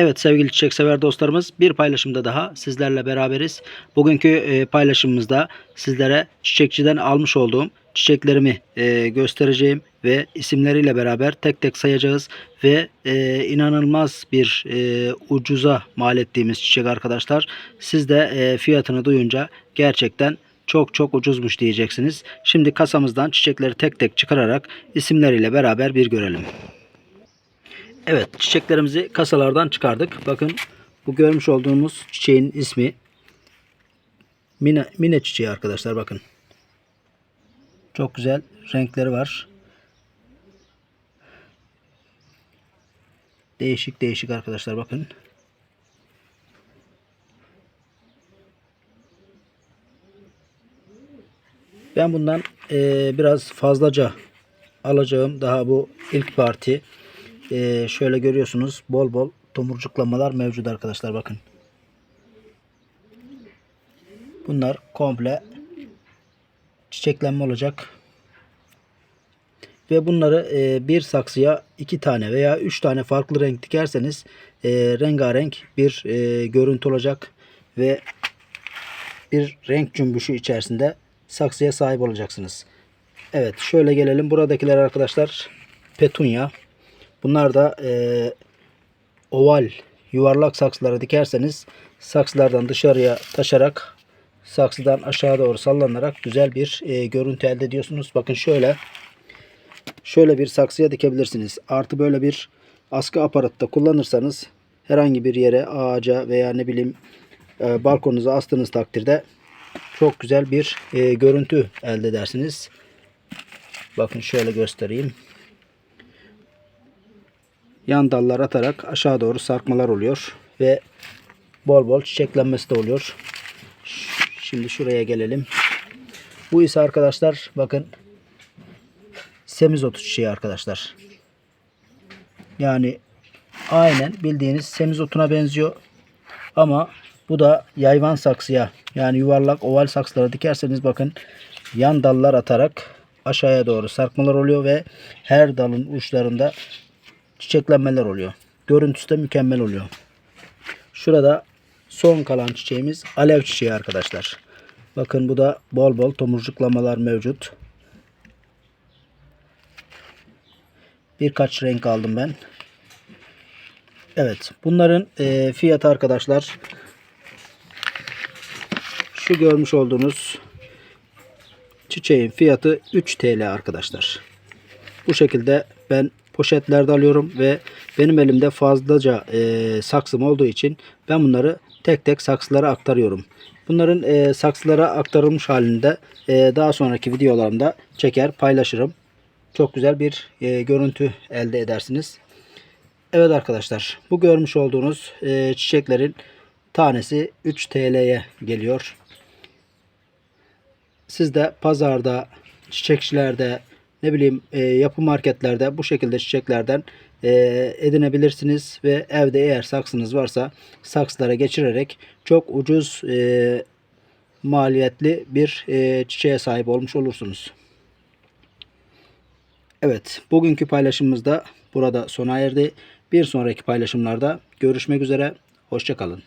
Evet sevgili çiçek sever dostlarımız bir paylaşımda daha sizlerle beraberiz. Bugünkü e, paylaşımımızda sizlere çiçekçiden almış olduğum çiçeklerimi e, göstereceğim ve isimleriyle beraber tek tek sayacağız ve e, inanılmaz bir ucuza mal ettiğimiz çiçek arkadaşlar. Siz de fiyatını duyunca gerçekten çok çok ucuzmuş diyeceksiniz. Şimdi kasamızdan çiçekleri tek tek çıkararak isimleriyle beraber bir görelim. Evet çiçeklerimizi kasalardan çıkardık. Bakın bu görmüş olduğumuz çiçeğin ismi Mine, mine çiçeği arkadaşlar bakın. Çok güzel renkleri var. Değişik değişik arkadaşlar bakın. Ben bundan eee, biraz fazlaca alacağım. Daha bu ilk parti. Eee, şöyle görüyorsunuz bol bol tomurcuklamalar mevcut arkadaşlar bakın. Bunlar komple çiçeklenme olacak. Ve bunları e, bir saksıya iki tane veya üç tane farklı renk dikerseniz e, rengarenk bir e, görüntü olacak ve bir renk cümbüşü içerisinde saksıya sahip olacaksınız. Evet şöyle gelelim. Buradakiler arkadaşlar petunya. Bunlar da e, oval yuvarlak saksılara dikerseniz saksılardan dışarıya taşarak saksıdan aşağı doğru sallanarak güzel bir e, görüntü elde ediyorsunuz. Bakın şöyle şöyle bir saksıya dikebilirsiniz. Artı böyle bir askı aparatta kullanırsanız herhangi bir yere ağaca veya ne bileyim e, balkonunuza astığınız takdirde çok güzel bir e, görüntü elde edersiniz. Bakın şöyle göstereyim. Yan dallar atarak aşağı doğru sarkmalar oluyor ve bol bol çiçeklenmesi de oluyor. Şimdi şuraya gelelim. Bu ise arkadaşlar bakın semizotu çiçeği arkadaşlar. Yani aynen bildiğiniz semizotuna benziyor. Ama bu da yayvan saksıya yani yuvarlak oval saksılara dikerseniz bakın yan dallar atarak aşağıya doğru sarkmalar oluyor ve her dalın uçlarında çiçeklenmeler oluyor. Görüntüsü de mükemmel oluyor. Şurada son kalan çiçeğimiz alev çiçeği arkadaşlar. Bakın bu da bol bol tomurcuklamalar mevcut. Birkaç renk aldım ben. Evet. Bunların e, fiyatı arkadaşlar şu görmüş olduğunuz çiçeğin fiyatı 3 TL arkadaşlar. Bu şekilde ben poşetlerde alıyorum ve benim elimde fazlaca e, saksım olduğu için ben bunları tek tek saksılara aktarıyorum. Bunların e, saksılara aktarılmış halinde e, daha sonraki videolarımda çeker paylaşırım. Çok güzel bir e, görüntü elde edersiniz. Evet arkadaşlar bu görmüş olduğunuz e, çiçeklerin tanesi 3 TL'ye geliyor. Siz de pazarda, çiçekçilerde, ne bileyim e, yapı marketlerde bu şekilde çiçeklerden e, edinebilirsiniz ve evde eğer saksınız varsa saksılara geçirerek çok ucuz e, maliyetli bir e, çiçeğe sahip olmuş olursunuz. Evet, bugünkü paylaşımımız da burada sona erdi. Bir sonraki paylaşımlarda görüşmek üzere. Hoşçakalın.